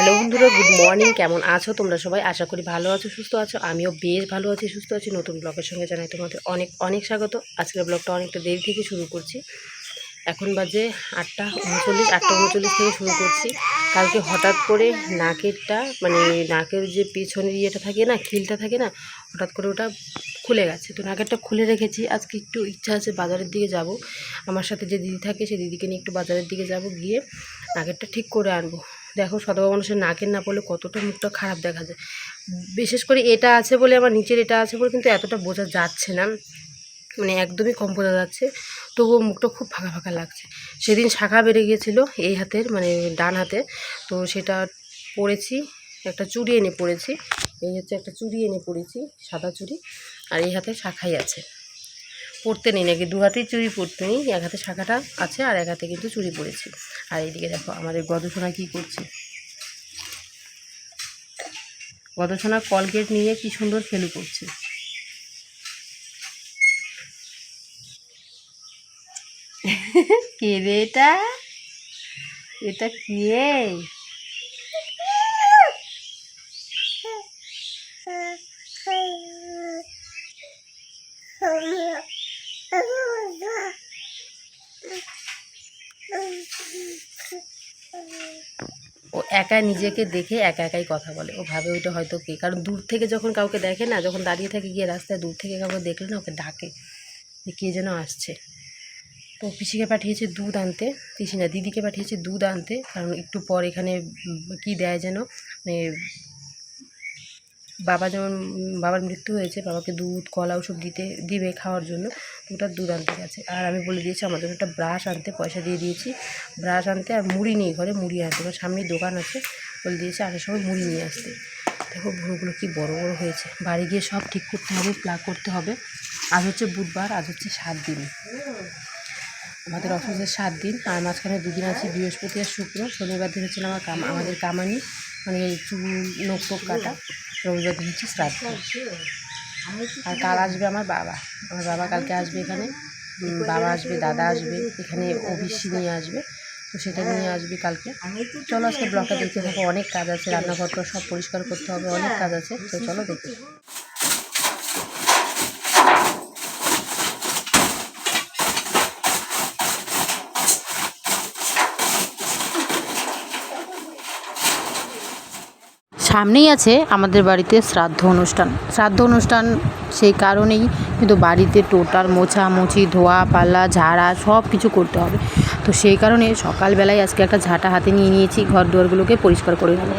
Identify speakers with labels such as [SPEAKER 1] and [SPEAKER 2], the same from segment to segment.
[SPEAKER 1] Hello বন্ধুরা, good morning. কেমন আছো তোমরা সবাই? আশা করি ভালো আছো, সুস্থ আছো। আমিও বেশ ভালো আছি, সুস্থ আছি। নতুন ব্লগের সঙ্গে জানাই তোমাদের অনেক অনেক স্বাগত। আজকের ব্লগটা অনেকটা দেরি থেকে শুরু করছি। এখন বাজে আটটা উনচল্লিশ আটটা উনচল্লিশ থেকে শুরু করছি। কালকে হঠাৎ করে নাকেরটা মানে নাকের যে পেছনের ইয়েটা থাকে না, খিলটা থাকে না, হঠাৎ করে ওটা খুলে গেছে। তো নাকেরটা খুলে রেখেছি। আজকে একটু ইচ্ছা আছে বাজারের দিকে যাব। আমার সাথে যে দিদি থাকে সেই দিদিকে নিয়ে একটু বাজারের দিকে যাব, গিয়ে নাকেরটা ঠিক করে আনব। দেখো সদবা মানুষের নাকের না পড়লে কতটা মুখটা খারাপ দেখা যায়। বিশেষ করে এটা আছে বলে আমার নিচের এটা আছে বলে কিন্তু এতটা বোঝা যাচ্ছে না। মানে একদমই কম বোঝা যাচ্ছে। তবুও মুখটা খুব ফাঁকা ফাঁকা লাগছে। সেদিন শাখা বেড়ে গিয়েছিল এই হাতের মানে ডান হাতে। তো সেটা পরেছি, একটা চুড়ি এনে পরেছি। এই হচ্ছে একটা চুড়ি এনে পরেছি, সাদা চুড়ি। আর এই হাতে শাখাই আছে। পরতে নেই নাকি? দু হাতেই চুরি পরতে নেই, এক হাতে শাখাটা আছে আর এক হাতে কিন্তু চুরি পরেছি আর এইদিকে দেখো আমাদের গদসোনা কী করছে। গদসোনা কলগেট নিয়ে কি সুন্দর ফেলু করছে। কে রে এটা? এটা কে? একা নিজেকে দেখে একা একাই কথা বলে। ও ভাবে ওইটা হয়তো কে। কারণ দূর থেকে যখন কাউকে দেখে না, যখন দাঁড়িয়ে থাকে গিয়ে রাস্তায়, দূর থেকে কাউকে দেখলে না ওকে ডাকে যে কে যেন আসছে। তো পিসিকে পাঠিয়েছে দুধ আনতে পিসি না দিদিকে পাঠিয়েছে দুধ আনতে, কারণ একটু পর এখানে কি দেয় যেন? মানে বাবা যেমন, বাবার মৃত্যু হয়েছে, বাবাকে দুধ, কলা ওসব দিতে, দিবে খাওয়ার জন্য ওটা দুধ আনতে গেছে। আর আমি বলে দিয়েছি জন্য একটা ব্রাশ আনতে, পয়সা দিয়ে দিয়েছি। ব্রাশ আনতে আর মুড়ি নেই ঘরে মুড়ি আনতে, আমার সামনেই দোকান আছে, বলে দিয়েছি আসার সময় মুড়ি নিয়ে আসতে। দেখো ভুরুগুলো কি বড় বড় হয়েছে। বাড়ি গিয়ে সব ঠিক করতে হবে প্লাগ করতে হবে। আজ হচ্ছে বুধবার, আজ হচ্ছে সাত দিন। আমাদের অফিসের সাত দিন আর মাঝখানে দুদিন আছে, বৃহস্পতি আর শুক্র। শনিবার দিন হচ্ছে আমার কাম, আমাদের কামানি মানে চুল নোক কাটা। রবিবার দিন হচ্ছে শ্রাদ্ধ আর কাল আসবে আমার বাবা। আমার বাবা কালকে আসবে এখানে। বাবা আসবে দাদা আসবে এখানে ওবিসি নিয়ে আসবে। তো সেটা নিয়ে আসবে কালকে। চলো আজকে ব্লগটা দেখতে থাকো। অনেক কাজ আছে রান্নাঘরটা সব পরিষ্কার করতে হবে অনেক কাজ আছে। তো চলো দেখি সামনেই আছে আমাদের বাড়িতে শ্রাদ্ধ অনুষ্ঠান। শ্রাদ্ধ অনুষ্ঠান সেই কারণেই কিন্তু বাড়িতে টোটার, মোছামুছি ধোয়া পাল্লা ঝাড়া সব কিছু করতে হবে। তো সেই কারণে সকালবেলায় আজকে একটা ঝাঁটা হাতে নিয়ে নিয়েছি, ঘর দুয়ারগুলোকে পরিষ্কার করে নেব।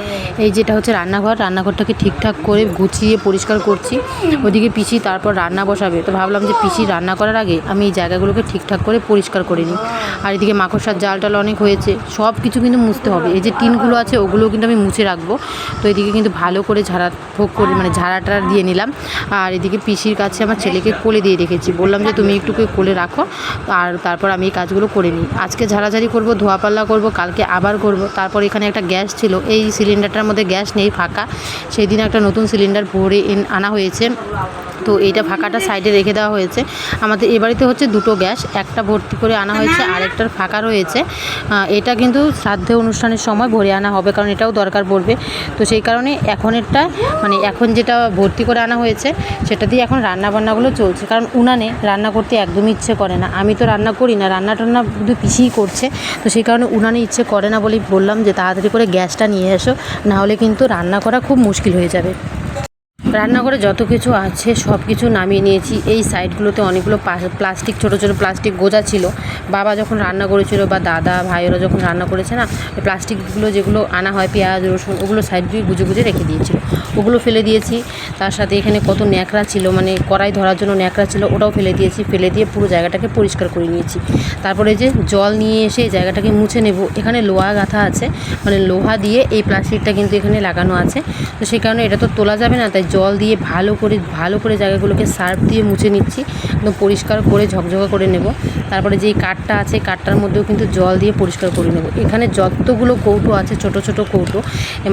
[SPEAKER 1] এই যেটা হচ্ছে রান্নাঘর, রান্নাঘরটাকে ঠিকঠাক করে গুছিয়ে পরিষ্কার করছি। ওদিকে পিসি তারপর রান্না বসাবে। তো ভাবলাম যে পিসি রান্না করার আগে আমি এই জায়গাগুলোকে ঠিকঠাক করে পরিষ্কার করে নিই। আর এদিকে মাকড়সার জাল টাল অনেক হয়েছে, সব কিছু কিন্তু মুছতে হবে। এই যে টিনগুলো আছে, ওগুলো কিন্তু আমি মুছে রাখব। তো এদিকে কিন্তু ভালো করে ঝাড়া ভোগ করে মানে ঝাড়াটা দিয়ে নিলাম। আর এদিকে পিসির কাছে আমার ছেলেকে কোলে দিয়ে রেখেছি। বললাম যে তুমি একটু কোলে রাখো, আর তারপর আমি এই কাজগুলো করে নিই। আজকে ঝাড়াঝাড়ি করব, ধোয়াপাল্লা করব, কালকে আবার করব। তারপর এখানে একটা গ্যাস ছিল, এই সিলিন্ডারটার মধ্যে গ্যাস নেই, ফাঁকা। সেই দিন একটা নতুন সিলিন্ডার ভরে আনা হয়েছে। তো এইটা ফাঁকাটা সাইডে রেখে দেওয়া হয়েছে। আমাদের এ বাড়িতে হচ্ছে দুটো গ্যাস একটা ভর্তি করে আনা হয়েছে আর একটার ফাঁকা রয়েছে। এটা কিন্তু শ্রাদ্ধে অনুষ্ঠানের সময় ভরে আনা হবে কারণ এটাও দরকার পড়বে। তো সেই কারণে এখন এখনেরটা মানে এখন যেটা ভর্তি করে আনা হয়েছে সেটা দিয়ে এখন রান্না বান্নাগুলো চলছে। কারণ উনানে রান্না করতে একদমই ইচ্ছে করে না। আমি তো রান্না করি না রান্না টান্না শুধু পিসিই করছে। তো সেই কারণে উনানে ইচ্ছে করে না বলেই বললাম যে তাড়াতাড়ি করে গ্যাসটা নিয়ে এসো নাহলে কিন্তু রান্না করা খুব মুশকিল হয়ে যাবে। রান্নাঘরে যত কিছু আছে, সব কিছু নামিয়ে নিয়েছি। এই সাইডগুলোতে অনেকগুলো প্লাস্টিক, ছোট ছোট প্লাস্টিক গোজা ছিল। বাবা যখন রান্না করেছিল বা দাদা, ভাইয়েরা যখন রান্না করেছে না প্লাস্টিকগুলো যেগুলো আনা হয়, পেঁয়াজ, রসুন, ওগুলো সাইড দিয়ে গুজে গুজে রেখে দিয়েছিল। ওগুলো ফেলে দিয়েছি। তার সাথে এখানে কত ন্যাকড়া ছিল মানে কড়াই ধরার জন্য ন্যাকড়া ছিল, ওটাও ফেলে দিয়েছি। ফেলে দিয়ে পুরো জায়গাটাকে পরিষ্কার করে নিয়েছি। তারপরে যে জল নিয়ে এসে এই জায়গাটাকে মুছে নেব, এখানে লোহা গাঁথা আছে। মানে লোহা দিয়ে এই প্লাস্টিকটা কিন্তু এখানে লাগানো আছে। তো সেই কারণে এটা তো তোলা যাবে না, তাই জল দিয়ে ভালো করে ভালো করে জায়গাগুলোকে সার্ফ দিয়ে মুছে নিচ্ছি। একদম পরিষ্কার করে ঝকঝকা করে নেব। তারপরে যেই কাঠটা আছে, কাঠটার মধ্যেও কিন্তু জল দিয়ে পরিষ্কার করে নেব। এখানে যতগুলো কৌটো আছে, ছোট ছোট কৌটো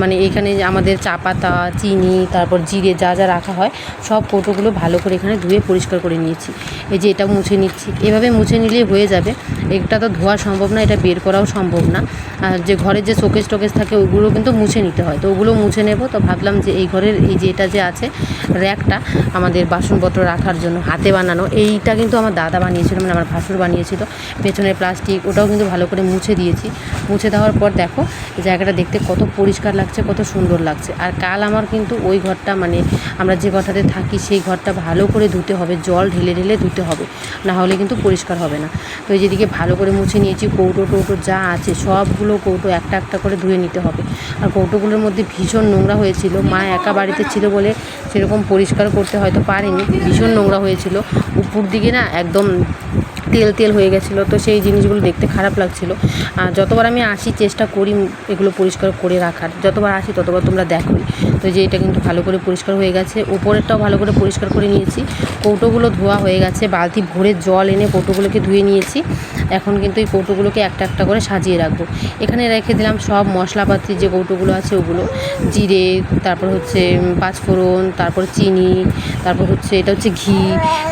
[SPEAKER 1] মানে এখানে আমাদের চা পাতা, চিনি, তারপর জিরে যা যা রাখা হয়, সব কৌটোগুলো ভালো করে এখানে ধুয়ে পরিষ্কার করে নিয়েছি। এই যে এটা মুছে নিচ্ছি। এভাবে মুছে নিলেই হয়ে যাবে। এটা তো ধোয়া সম্ভব না, এটা বের করাও সম্ভব না। আর যে ঘরের যে শোকেস টোকেস থাকে, ওগুলো কিন্তু মুছে নিতে হয়। তো ওগুলো মুছে নেব। তো ভাবলাম যে এই ঘরের, এই যে এটা যে আছে র্যাকটা আমাদের বাসনপত্র রাখার জন্য, হাতে বানানো। এইটা কিন্তু আমার দাদা বানিয়েছিল মানে আমার ভাসুর বানিয়েছিল। পেছনের প্লাস্টিক, ওটাও কিন্তু ভালো করে মুছে দিয়েছি। মুছে দেওয়ার পর দেখো জায়গাটা দেখতে কত পরিষ্কার লাগছে, কত সুন্দর লাগছে। আর কাল আমার কিন্তু ওই ঘরটা মানে আমরা যে ঘরটাতে থাকি, সেই ঘরটা ভালো করে ধুতে হবে, জল ঢেলে ঢেলে ধুতে হবে। না হলে কিন্তু পরিষ্কার হবে না। তো এই যেদিকে ভালো করে মুছে নিয়েছি, কৌটো টৌটো যা আছে, সবগুলো কৌটো একটা একটা করে ধুয়ে নিতে হবে। আর কৌটোগুলোর মধ্যে ভীষণ নোংরা হয়েছিল, মা একা বাড়িতে ছিল বলে সেরকম পরিষ্কার করতে হয়তো পারিনি। ভীষণ নোংরা হয়েছিল। উপর দিকে না একদম তেল তেল হয়ে গেছিল। তো সেই জিনিসগুলো দেখতে খারাপ লাগছিল। আর যতবার আমি আসি চেষ্টা করি এগুলো পরিষ্কার করে রাখার। যতবার আসি ততবার তোমরা দেখোই। তো যে এটা কিন্তু ভালো করে পরিষ্কার হয়ে গেছে। উপরেরটাও ভালো করে পরিষ্কার করে নিয়েছি। কৌটোগুলো ধোয়া হয়ে গেছে। বালতি ভরে জল এনে কৌটোগুলোকে ধুয়ে নিয়েছি। এখন কিন্তু এই কৌটোগুলোকে একটা একটা করে সাজিয়ে রাখব। এখানে রেখে দিলাম সব মশলাপাতি যে কৌটোগুলো আছে ওগুলো। জিরে, তারপর হচ্ছে পাঁচফোড়ন তারপর চিনি, তারপর হচ্ছে এটা হচ্ছে ঘি,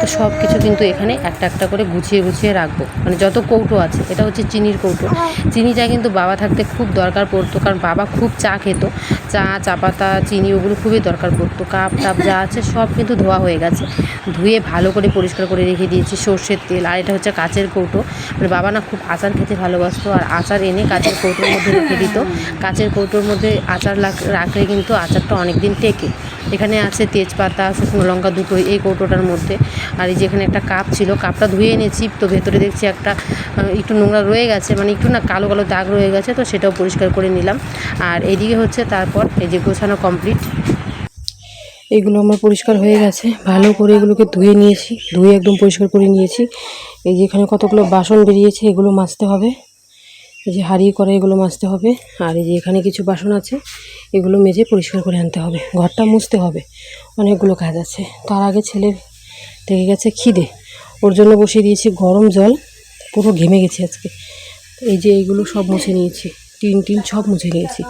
[SPEAKER 1] তো সব কিছু কিন্তু এখানে একটা একটা করে গুছিয়ে গুছিয়ে রাখব। মানে যত কৌটো আছে, এটা হচ্ছে চিনির কৌটো। চিনিটা কিন্তু বাবা থাকতে খুব দরকার পড়তো, কারণ বাবা খুব চা খেত। চা চা পাতা, চিনি, ওগুলো খুবই দরকার পড়তো। কাপ, টাপ যা আছে সব কিন্তু ধোয়া হয়ে গেছে। ধুয়ে ভালো করে পরিষ্কার করে রেখে দিয়েছি সর্ষের তেল, আর এটা হচ্ছে কাচের কৌটো। মানে বাবা না খুব আচার খেতে ভালোবাসতো, আর আচার এনে কাচের কৌটোর মধ্যে রেখে দিত। কাচের কৌটোর মধ্যে আচার রাখলে কিন্তু আচারটা অনেক দিন টেকে। এখানে আছে তেজপাতা, শুকনো লঙ্কা দুটো এই কৌটোটার মধ্যে। আর এই যে এখানে একটা কাপ ছিল, কাপটা ধুয়ে এনেছি, তো ভেতরে দেখছি একটা একটু নোংরা রয়ে গেছে মানে একটু না কালো কালো দাগ রয়ে গেছে, তো সেটাও পরিষ্কার করে নিলাম। আর এদিকে হচ্ছে তারপর, এই যে গোছানো কমপ্লিট এগুলো আমার পরিষ্কার হয়ে গেছে, ভালো করে এগুলোকে ধুয়ে নিয়েছি, ধুয়ে একদম পরিষ্কার করে নিয়েছি। এই যে এখানে কতগুলো বাসন বেরিয়েছে, এগুলো মাজতে হবে। এই যে হাঁড়ি করে এগুলো মাজতে হবে, আর এই যে এখানে কিছু বাসন আছে, এগুলো মেজে পরিষ্কার করে আনতে হবে। ঘরটা মুছতে হবে, অনেকগুলো কাজ আছে। তার আগে ছেলের থেকে গেছে খিদে, ওর জন্য বসিয়ে দিয়েছি গরম জল, পুরো ঘেমে গেছে আজকে। এই যে এইগুলো সব মুছে নিয়েছি, টিন টিন সব মুছে নিয়েছি।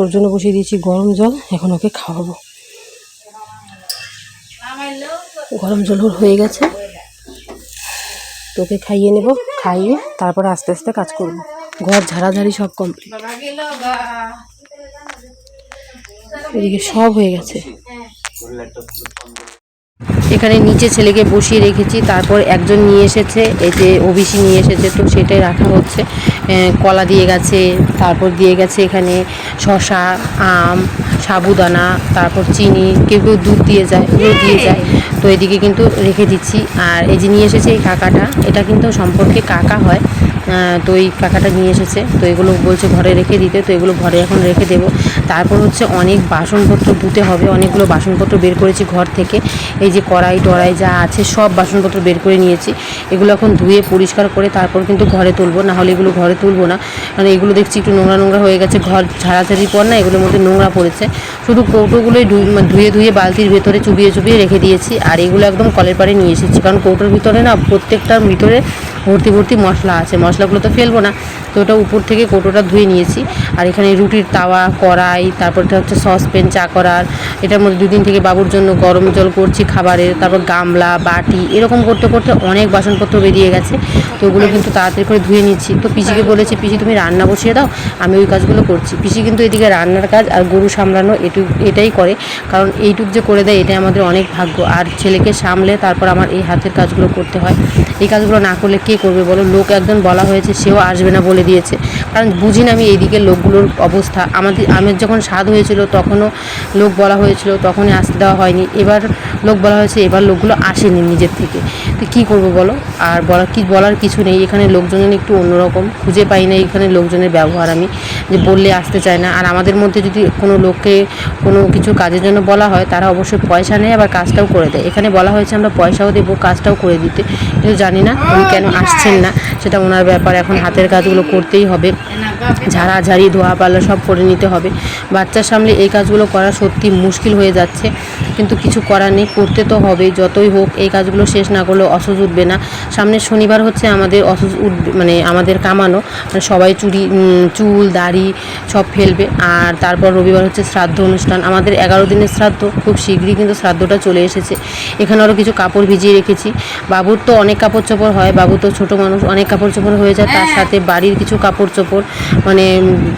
[SPEAKER 1] ওর জন্য বসিয়ে দিয়েছি গরম জল, এখন ওকে খাওয়াবো। গরম জল ওর হয়ে গেছে। তোকে খাইয়ে নেব, খাইয়ে তারপরে আস্তে আস্তে কাজ করব। ঘর ঝাড়াঝাড়ি সব কমপ্লিট এদিকে সব হয়ে গেছে। এখানে নিচে ছেলেকে বসিয়ে রেখেছি, তারপর একজন নিয়ে এসেছে, এই যে ওবিসি নিয়ে এসেছে, তো সেটাই রাখা হচ্ছে। কলা দিয়ে গেছে, তারপর দিয়ে গেছে এখানে শশা আম, সাবুদানা, তারপর চিনি, কেউ কেউ দুধ দিয়ে যায় দিয়ে যায়। তো এদিকে কিন্তু রেখে দিচ্ছি। আর এই যে নিয়ে এসেছে এই কাকাটা, এটা কিন্তু সম্পর্কে কাকা হয়। তো এই কাকাটা নিয়ে এসেছে। তো এগুলো বলছে ঘরে রেখে দিতে, তো এগুলো ঘরে এখন রেখে দেবো। তারপর হচ্ছে অনেক বাসনপত্র ধুতে হবে, অনেকগুলো বাসনপত্র বের করেছি ঘর থেকে। এই যে কড়াই টড়াই যা আছে, সব বাসনপত্র বের করে নিয়েছি। এগুলো এখন ধুয়ে পরিষ্কার করে তারপর কিন্তু ঘরে তুলবো, না হলে এগুলো ঘরে তুলবো না। মানে এগুলো দেখছি একটু নোংরা নোংরা হয়ে গেছে, ঘর ঝাড়াঝাড়ির পর না এগুলোর মধ্যে নোংরা পড়েছে। শুধু কৌটোগুলোই ধুয়ে ধুয়ে বালতির ভেতরে চুবিয়ে চুবিয়ে রেখে দিয়েছি। আর এগুলো একদম কলের পাড়ে নিয়ে এসেছি। কারণ কৌটোর ভিতরে না প্রত্যেকটার ভিতরে ভর্তি ভর্তি মশলা আছে। মশলাগুলো তো ফেলব না। তো ওটা উপর থেকে কৌটোটা ধুয়ে নিয়েছি। আর এখানে রুটির তাওয়া, কড়াই তারপরটা হচ্ছে সসপ্যান, চা করার। এটার মধ্যে দুদিন থেকে বাবুর জন্য গরম জল করছি খাবারের। তারপর গামলা, বাটি, এরকম করতে করতে অনেক বাসনপত্র বেরিয়ে গেছে। তো ওগুলো কিন্তু তাড়াতাড়ি করে ধুয়ে নিচ্ছি। তো পিসিকে বলেছি, পিসি, তুমি রান্না বসিয়ে দাও। আমি ওই কাজগুলো করছি। পিসি কিন্তু এদিকে রান্নার কাজ আর গরু সামলানো এটুক এটাই করে। কারণ এইটুক যে করে দেয়, এটাই আমাদের অনেক ভাগ্য। আর ছেলেকে সামলে তারপর আমার এই হাতের কাজগুলো করতে হয়। এই কাজগুলো না করলে কে করবে বলো? লোক একজন বলা হয়েছে, সেও আসবে না বলে দিয়েছে। কারণ বুঝি না আমি এইদিকে লোকগুলোর অবস্থা। আমাদের, আমের যখন স্বাদ হয়েছিল, তখনও লোক বলা হয়েছিল, তখনই আসতে দেওয়া হয়নি। এবার লোক বলা হয়েছে, এবার লোকগুলো আসেনি নিজের থেকে। তো কী করব বলো? আর বলার কি, বলার কিছু নেই। এখানে লোকজনের একটু অন্যরকম। খুঁজে পাই না এখানে লোকজনের ব্যবহার আমি, যে বললে আসতে চায় না। আর আমাদের মধ্যে যদি কোনো লোককে কোনো কিছু কাজের জন্য বলা হয়, তারা অবশ্যই পয়সা নেয়, আবার কাজটাও করে দেয়। এখানে বলা হয়েছে, আমরা পয়সাও দেবো, কাজটাও করে দিতে। কিন্তু জানি না উনি কেন আসছেন না। সেটা ওনার ব্যাপার। এখন হাতের কাজগুলো করতেই হবে। ঝাড়াঝাড়ি ধোয়া পাল্লা সব করে নিতে হবে। বাচ্চার সামনে এই কাজগুলো করা সত্যি মুশকিল হয়ে যাচ্ছে। কিন্তু কিছু করার নেই, করতে তো হবেই। যতই হোক, এই কাজগুলো শেষ না করলে অসুজ উঠবে না। সামনের শনিবার হচ্ছে আমাদের অসুজ উঠবে মানে আমাদের কামানো। মানে সবাই চুরি চুল দাড়ি সব ফেলবে। আর তারপর রবিবার হচ্ছে শ্রাদ্ধ অনুষ্ঠান। আমাদের এগারো দিনের শ্রাদ্ধ খুব শীঘ্রই কিন্তু শ্রাদ্ধটা চলে এসেছে। এখানে আরও কিছু কাপড় ভিজিয়ে রেখেছি। বাবুর তো অনেক কাপড় চোপড় হয় বাবু তো ছোটো মানুষ অনেক কাপড় চোপড় হয়ে যায়। তার সাথে বাড়ির কিছু কাপড় চোপড় মানে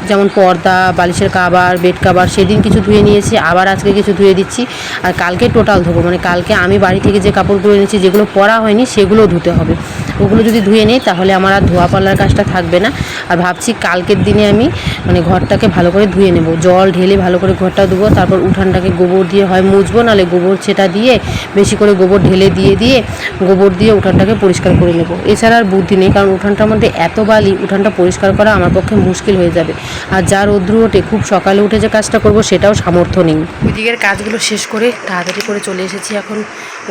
[SPEAKER 1] যেমন পর্দা বালিশের কাবার বেড কাবার সেদিন কিছু ধুয়ে নিয়েছি আবার আজকে কিছু ধুয়ে দিচ্ছি। আর কালকে টোটাল ধোবো। মানে কালকে আমি বাড়ি থেকে যে কাপড়গুলো এনেছি যেগুলো পরা হয়নি, সেগুলো ধুতে হবে। ওগুলো যদি ধুয়ে নিই, তাহলে আমার আর ধোয়া পাল্লার কাজটা থাকবে না। আর ভাবছি কালকের দিনে আমি মানে ঘরটাকে ভালো করে ধুয়ে নেব। জল ঢেলে ভালো করে ঘরটা ধুবো, তারপর উঠানটাকে গোবর দিয়ে হয় মুছবো, নাহলে গোবর ছেটা দিয়ে, বেশি করে গোবর ঢেলে দিয়ে দিয়ে গোবর দিয়ে উঠানটাকে পরিষ্কার করে নেব। এছাড়া আর বুদ্ধি নেই, কারণ উঠানটার মধ্যে এত বালি, উঠানটা পরিষ্কার করা আমার পক্ষে মুশকিল হয়ে যাবে। আর যার রৌদ্র ওঠে, খুব সকালে উঠে যে কাজটা করব, সেটাও সামর্থ্য নেই। ওইদিকের কাজগুলো শেষ করে, তাড়াতাড়ি করে চলে এসেছি এখন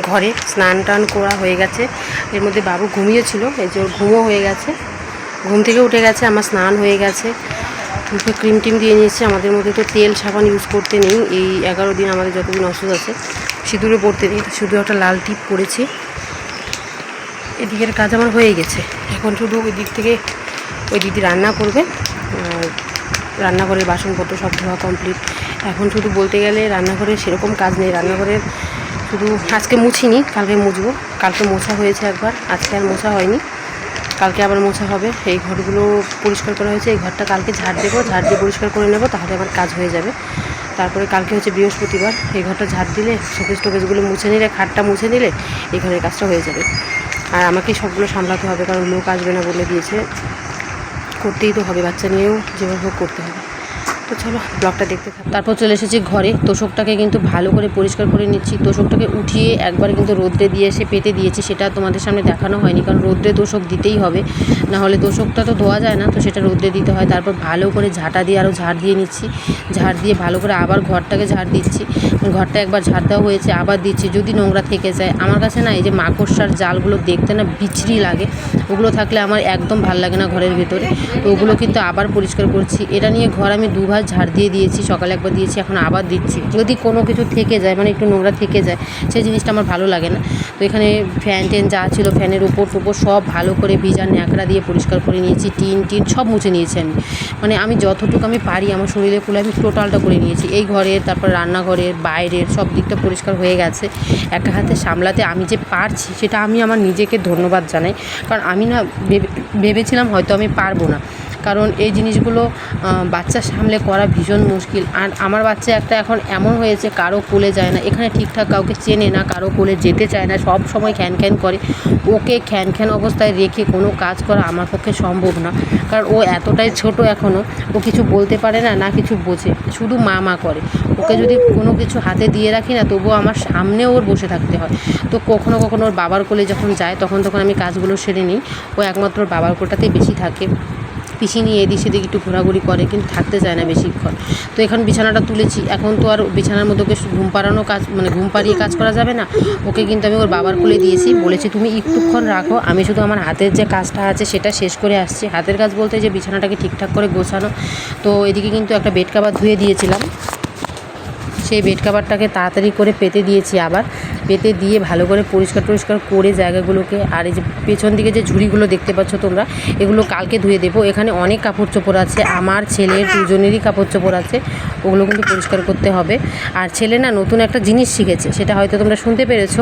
[SPEAKER 1] ঘরে। স্নান টান করা হয়ে গেছে। এর মধ্যে বাবু ঘুমিয়েছিল, এই যে ওর ঘুমও হয়ে গেছে। ঘুম থেকে উঠে গেছে, আমার স্নান হয়ে গেছে। মুখে ক্রিম টিম দিয়ে নিয়েছে, আমাদের মধ্যে তো তেল সাবান ইউজ করতে নেই। এই এগারো দিন আমাদের যতদিন অসুখ আছে সিঁদুরে পড়তে নেই। শুধু একটা লাল টিপ পরেছি এদিকের কাজ আমার হয়ে গেছে। এখন শুধু ওই দিক থেকে ওই দিদি রান্না করবে রান্নাঘরের বাসনপত্র সব ধোয়া কমপ্লিট এখন শুধু বলতে গেলে রান্নাঘরের সেরকম কাজ নেই। রান্নাঘরের শুধু আজকে মুছিনি, কালকে মুছবো। কালকে মোছা হয়েছে একবার, আজকে আর মোছা হয়নি। কালকে আবার মোছা হবে। এই ঘরগুলো পরিষ্কার করা হয়েছে, এই ঘরটা কালকে ঝাড় দেবো, ঝাড় দিয়ে পরিষ্কার করে নেব, তাহলে আমার কাজ হয়ে যাবে। তারপরে কালকে হচ্ছে বৃহস্পতিবার, এই ঘরটা ঝাড় দিলে শোকেজ টোকেজগুলো মুছে নিলে, খাটটা মুছে নিলে, এই ঘরের কাজটা হয়ে যাবে। আর আমাকেই সবগুলো সামলাতে হবে, কারণ লোক আসবে না বলে দিয়েছে। করতেই তো হবে, বাচ্চা নিয়েও যেভাবে হোক করতে হবে। তো চলো, ব্লগটা দেখতে থাকো। তারপর চলে এসেছি ঘরে। তোষকটাকে কিন্তু ভালো করে পরিষ্কার করে নিচ্ছি। তোষকটাকে উঠিয়ে একবার কিন্তু রোদ্রে দিয়ে এসে পেতে দিয়েছি। সেটা তোমাদের সামনে দেখানো হয়নি, কারণ রোদ্রে তোষক দিতেই হবে। না হলে তোষকটা তো ধোয়া যায় না, তো সেটা রোদ্রে দিতে হয়। তারপর ভালো করে ঝাঁটা দিয়ে আরও ঝাড় দিয়ে নিচ্ছি। ঝাড় দিয়ে ভালো করে আবার ঘরটাকে ঝাড় দিচ্ছি। ঘরটা একবার ঝাড় দেওয়া হয়েছে, আবার দিচ্ছি। যদি নোংরা থেকে যায়, আমার কাছে না এই যে মাকড়সার জালগুলো দেখতে না বিচ্ছিরি লাগে। ওগুলো থাকলে আমার একদম ভালো লাগে না ঘরের ভেতরে। তো ওগুলো কিন্তু আবার পরিষ্কার করছি। এটা নিয়ে ঘর আমি দুবার ঝাড় দিয়ে দিয়েছি, সকালে একবার দিয়েছি, এখন আবার দিচ্ছি। যদি কোনো কিছু থেকে যায় মানে একটু নোংরা থেকে যায়, সেই জিনিসটা আমার ভালো লাগে না। তো এখানে ফ্যান টেন যা ছিল, ফ্যানের উপর টুপর সব ভালো করে ভিজা ন্যাকড়া দিয়ে পরিষ্কার করে নিয়েছি, টিন টিন সব মুছে নিয়েছি আমি। মানে আমি যতটুকু আমি পারি, আমার শরীরে কুলে আমি টোটালটা করে নিয়েছি। এই ঘরের তারপর রান্নাঘরের বাইরের সব দিকটা পরিষ্কার হয়ে গেছে। একা হাতে সামলাতে আমি যে পারছি, সেটা আমি আমার নিজেকে ধন্যবাদ জানাই। কারণ আমি না ভেবে, ভেবেছিলাম হয়তো আমি পারব না। কারণ এই জিনিসগুলো বাচ্চা সামলে করা ভীষণ মুশকিল। আর আমার বাচ্চা একটা এখন এমন হয়েছে, কারও কোলে যায় না। এখানে ঠিকঠাক কাউকে চেনে না, কারও কোলে যেতে চায় না, সব সময় খ্যান খ্যান করে। ওকে খ্যান খ্যান অবস্থায় রেখে কোনো কাজ করা আমার পক্ষে সম্ভব না। কারণ ও এতটাই ছোট এখনও ও কিছু বলতে পারে না না কিছু বোঝে। শুধু মা মা করে। ওকে যদি কোনো কিছু হাতে দিয়ে রাখি না, তবুও আমার সামনে ওর বসে থাকতে হয়। তো কখনো কখনো ওর বাবার কোলে যখন যায়, তখন তখন আমি কাজগুলো সেরে নিই। ও একমাত্র বাবার কোলটাতেই বেশি থাকে। পিসি নিয়ে এদিক সেদিক একটু ঘোরাঘুরি করে, কিন্তু থাকতে চায় না বেশিক্ষণ। তো এখন বিছানাটা তুলেছি। এখন তো আর বিছানার মধ্যে ওকে ঘুম পাড়ানো কাজ মানে ঘুম পাড়িয়ে কাজ করা যাবে না। ওকে কিন্তু আমি ওর বাবার খুলে দিয়েছি। বলেছি, তুমি একটুক্ষণ রাখো। আমি শুধু আমার হাতের যে কাজটা আছে, সেটা শেষ করে আসছি। হাতের কাজ বলতে যে বিছানাটাকে ঠিকঠাক করে গোছানো। তো এদিকে কিন্তু একটা বেড কাভার ধুয়ে দিয়েছিলাম। সেই বেড কাভারটাকে তাড়াতাড়ি করে পেতে দিয়েছি আবার। পেতে দিয়ে ভালো করে পরিষ্কার টরিষ্কার করে জায়গাগুলোকে, আর এই যে পেছন দিকে যে ঝুড়িগুলো দেখতে পাচ্ছ তোমরা, এগুলো কালকে ধুয়ে দেবো। এখানে অনেক কাপড় চোপড় আছে, আমার ছেলের দুজনেরই কাপড় চোপড় আছে, ওগুলো কিন্তু পরিষ্কার করতে হবে। আর ছেলে না নতুন একটা জিনিস শিখেছে, সেটা হয়তো তোমরা শুনতে পেরেছ।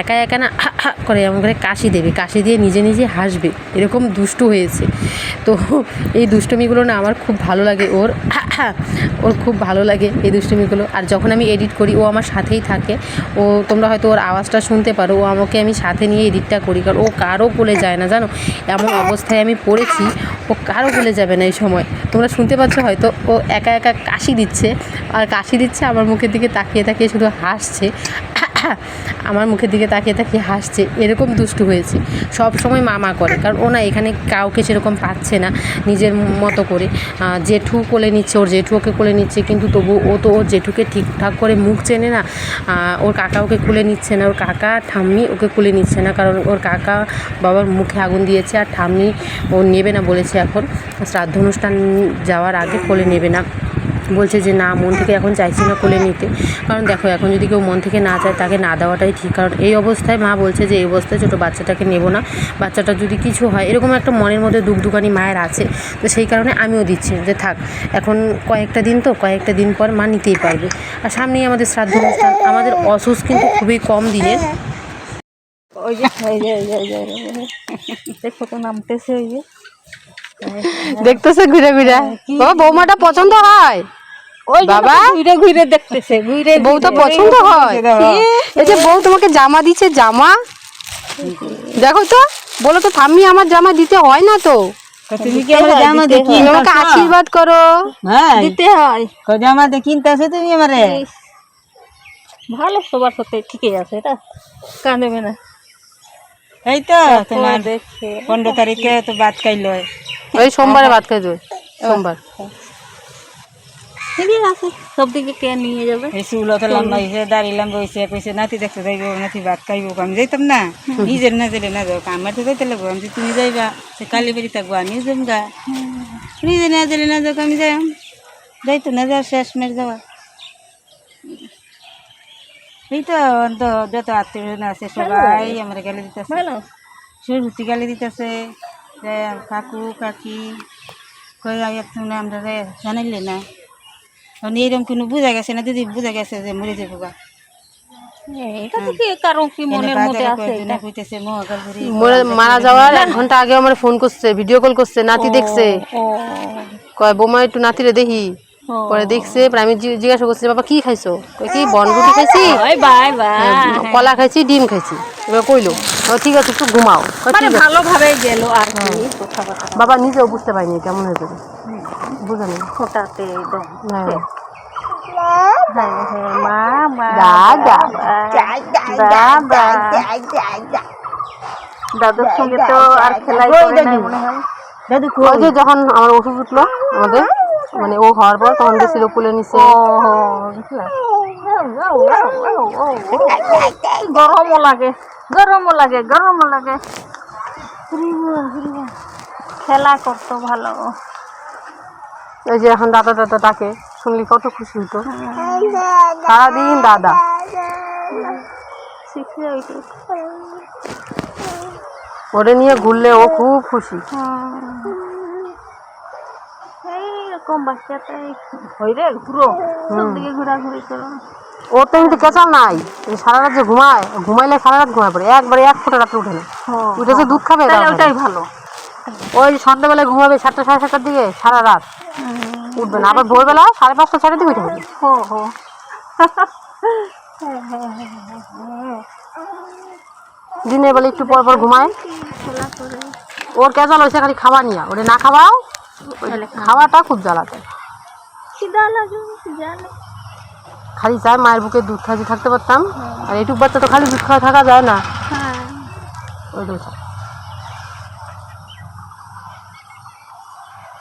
[SPEAKER 1] একা একা না হা করে এমন করে কাশি দেবে, কাশি দিয়ে নিজে নিজে হাসবে, এরকম দুষ্টু হয়েছে। তো এই দুষ্টুমিগুলো না আমার খুব ভালো লাগে, ওর ওর খুব ভালো লাগে এই দুষ্টুমিগুলো। আর যখন যখন আমি এডিট করি, ও আমার সাথেই থাকে। ও, তোমরা হয়তো ওর আওয়াজটা শুনতে পারো। ও আমাকে আমি সাথে নিয়ে এডিটটা করি, কারণ ও কারও কোলে যায় না, জানো? এমন অবস্থায় আমি পড়েছি, ও কারও কোলে যাবে না এই সময়। তোমরা শুনতে পাচ্ছ হয়তো, ও একা একা কাশি দিচ্ছে, আর কাশি দিচ্ছে আমার মুখের দিকে তাকিয়ে তাকিয়ে শুধু হাসছে। আমার মুখের দিকে তাকিয়ে তাকিয়ে হাসছে। এরকম দুষ্টু হয়েছে। সব সময় মামা করে, কারণ ও না এখানে কাউকে সেরকম পাচ্ছে না নিজের মতো করে। জেঠু কোলে নিচ্ছে, ওর জেঠু ওকে কোলে নিচ্ছে, কিন্তু তবু ও তো ওর জেঠুকে ঠিকঠাক করে মুখ চেনে না ওর কাকা ওকে কুলে নিচ্ছে না। ওর কাকা, ঠাম্মি ওকে কুলে নিচ্ছে না, কারণ ওর কাকা বাবার মুখে আগুন দিয়েছে আর ঠাম্মি ও নেবে না বলেছে এখন। শ্রাদ্ধ অনুষ্ঠান যাওয়ার আগে কোলে নেবে না। বলছে যে না মন থেকে এখন চাইছি না কোলে নিতে। কারণ দেখো এখন যদি কেউ মন থেকে না চায় তাকে না দেওয়াটাই ঠিক। কারণ এই অবস্থায় মা বলছে যে এই অবস্থায় ছোটো বাচ্চাটাকে নেব না। বাচ্চাটা যদি কিছু হয় এরকম একটা মনের মধ্যে দুগদুকানি মায়ের আছে। তো সেই কারণে আমিও দিচ্ছি যে থাক এখন কয়েকটা দিন তো কয়েকটা দিন পর মা নিতেই পারবে। আর সামনেই আমাদের শ্রাদ্ধ অনুষ্ঠান। আমাদের অসুস কিন্তু খুবই কম দিনের
[SPEAKER 2] ওই যে দেখো তো নামতেছে ওই যে।
[SPEAKER 1] দেখতেছে ঘুরে ঘুরে। বাবা বৌমাটা পছন্দ হয়? বাবা?
[SPEAKER 2] ঘুরে ঘুরে দেখতেছে ঘুরে
[SPEAKER 1] বউ তো পছন্দ হয়। এই যে বউ তোমাকে জামা দিচ্ছে জামা? দেখো তো বলো তো ঠাম্মি আমার জামা দিতে হয় না তো?
[SPEAKER 3] তুমি কি আমার জামা
[SPEAKER 1] আমাকে আশীর্বাদ করো।
[SPEAKER 3] হ্যাঁ।
[SPEAKER 2] দিতে হয়।
[SPEAKER 3] জামা দিয়ে কিনতেছো তুমি আমারে?
[SPEAKER 2] ভালো সবার সাথে ঠিকই আছে এটা কাঁদেবে না
[SPEAKER 3] এই তো তোমার পনেরো তারিখে তো বাদ খাইলো।
[SPEAKER 1] ওই সোমবারে ভাত সোমবার।
[SPEAKER 2] ঠিকই আছে সব দিকে কে নিয়ে যাবে?
[SPEAKER 3] এই চুল তো লম্বা হয়েছে দাড়ি লম্বা হয়েছে কইছে নাতি দেখতে যাইব নাতি ভাত খাইব আমি যাইতাম না। নিজের না যাইলে না যাও আমার তো যাইতে লাগবো আমি যে তুমি যাইবা সে কালী বাড়ি থাকব আমিও যাম গা। নিজে না যাইলে না যাও আমি যাই যাইতো না যাও শেষ মের যাওয়া। এই তো অন্ত যত আত্মীয় আছে সবাই আমার গেলে দিতেছে।
[SPEAKER 2] ভালো।
[SPEAKER 3] সুরুতি গালি দিতেছে কাকু কাকি কই আমরা জানাইলে না। এখন এরকম কোনো বোঝা গেছে না দিদি বোঝা গেছে যে মরে যাব গা।
[SPEAKER 2] এটা তো কি কারণ কি মনের মধ্যে আছে এটা?
[SPEAKER 3] কইতেছে মহাকাল
[SPEAKER 1] মারা যাওয়ার এক ঘণ্টা আগে আমার ফোন করছে ভিডিও কল করছে নাতি দেখছে। কয় বোমা একটু নাতিরে দেখি। পরে দেখছে পরে আমি জিজ্ঞাসা করছি বাবা কি খাইছো? কি বনরুটি খাইছি?
[SPEAKER 2] Bye bye bye.
[SPEAKER 1] কলা খাইছি ডিম খাইছি। এবার কইলো ঠিক আছে একটু ঘুমাও।
[SPEAKER 2] মানে। ভালোভাবে গেল আর
[SPEAKER 1] বাবা নিজেও বুঝতে পারিনি কেমন হয়ে যাবে বুঝে নেই
[SPEAKER 2] ফোটাতে একদম
[SPEAKER 1] হ্যাঁ।
[SPEAKER 2] হ্যাঁ হ্যাঁ দাদুর সঙ্গে তো আর খেলাই মনে হয়।
[SPEAKER 3] দাদু
[SPEAKER 1] যখন আমার ওষুধ উঠল আমাদের মানে ও হওয়ার পর তখন গেছিল কুলে নিছে
[SPEAKER 2] গরমও লাগে গরমও লাগে গরমও লাগে। খেলা করতো ভালো।
[SPEAKER 1] এই যে এখন দাদা দাদা ডাকে শুনলি কত খুশি হতো সারাদিন দাদা। ওরে নিয়ে ঘুরলে ও খুব খুশি।
[SPEAKER 2] এইরকম বাচ্চাটাই হয় ঘুরো। সব দিকে ঘোরাঘুরি করো।
[SPEAKER 1] ওর তো কিন্তু কেঁচাল নাই। সারা রাত যে ঘুমায় ঘুমাইলে সারা রাত ঘুমায় পড়ে। একবারে এক ফোঁটা রাত্রে উঠে না। উঠে যে দুধ খাবে
[SPEAKER 2] ওটাই ভালো।
[SPEAKER 1] ওই সন্ধ্যাবেলায় ঘুমাবে সাতটা সাড়ে সাতটার দিকে সারা রাত। উঠবে না। আবার ভোরবেলা সাড়ে পাঁচটা ছটার দিকে উঠে হবে
[SPEAKER 2] হো হো।
[SPEAKER 1] দিনের বেলা একটু পর পর ঘুমায়। ওর কেজাল হয়েছে খালি খাবার নিয়ে। ওরে না খাওয়াও খাওয়াটা খুব জ্বালাতে
[SPEAKER 2] খিদা লাগে জানে
[SPEAKER 1] খালি চায় মায়ের বুকে দুধ খাইতে থাকতে পারতাম। আর এইটুক বাচ্চা তো খালি দুধ খাওয়া থাকা যায় না।
[SPEAKER 2] হ্যাঁ।
[SPEAKER 1] ওই দুধ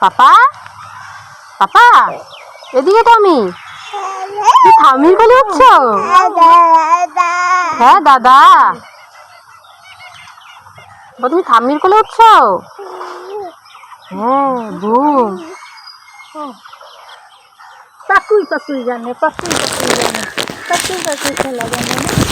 [SPEAKER 1] পাপা? পাপা? এদিকে তো আমি। থামির কোলে উঠছ? হ্যাঁ দাদা। তুমি থামির কোলে উঠছ? হ্যাঁ ভুল
[SPEAKER 2] পাকুই পাকুই জানে পাকুই পাকুই জানে। পাকুই পাকুই খেলা জানে না?